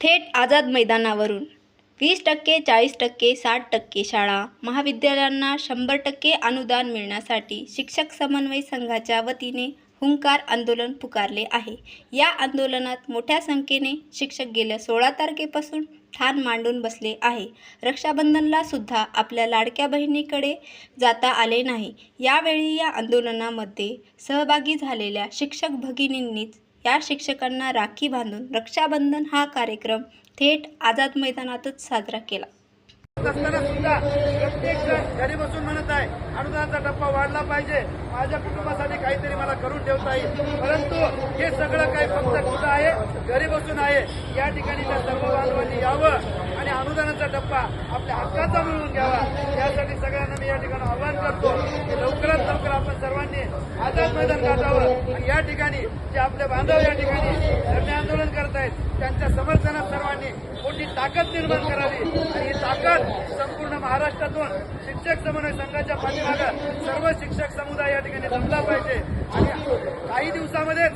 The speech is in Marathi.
थेट आझाद मैदानावरून. वीस टक्के चाळीस टक्के साठ टक्के शाळा महाविद्यालयांना शंभर टक्के अनुदान मिळण्यासाठी शिक्षक समन्वय संघाच्या वतीने हुंकार आंदोलन पुकारले आहे. या आंदोलनात मोठ्या संख्येने शिक्षक गेल्या सोळा तारखेपासून ठाण मांडून बसले आहे. रक्षाबंधनला सुद्धा आपल्या लाडक्या बहिणीकडे जाता आले नाही. यावेळी या आंदोलनामध्ये सहभागी झालेल्या शिक्षक भगिनींनीच या शिक्षकांना राखी बांधून रक्षाबंधन हा कार्यक्रम थेट आझाद मैदानातच साजरा केला. असताना सुद्धा प्रत्येक जण घरी बसून म्हणत आहे अनुदानाचा टप्पा वाढला पाहिजे. माझ्या कुटुंबासाठी काहीतरी मला करून ठेवता येईल. परंतु हे सगळं काही फक्त कुठं आहे? घरी बसून आहे. या ठिकाणी त्या सर्व बांधवांनी यावं आणि अनुदानाचा टप्पा आपल्या हक्काचा मिळवून घ्यावा. यासाठी सगळ्यांना मी या ठिकाणी आवाहन करतो आझाद मैदान गाठावं आणि या ठिकाणी जे आपले बांधव या ठिकाणी धरणे आंदोलन करत आहेत त्यांच्या समर्थनात सर्वांनी मोठी ताकद निर्माण करावी. आणि ही ताकद संपूर्ण महाराष्ट्रातून शिक्षक समन्वय संघाच्या पाठीमागं सर्व शिक्षक समुदाय या ठिकाणी जमला पाहिजे. आणि काही दिवसामध्येच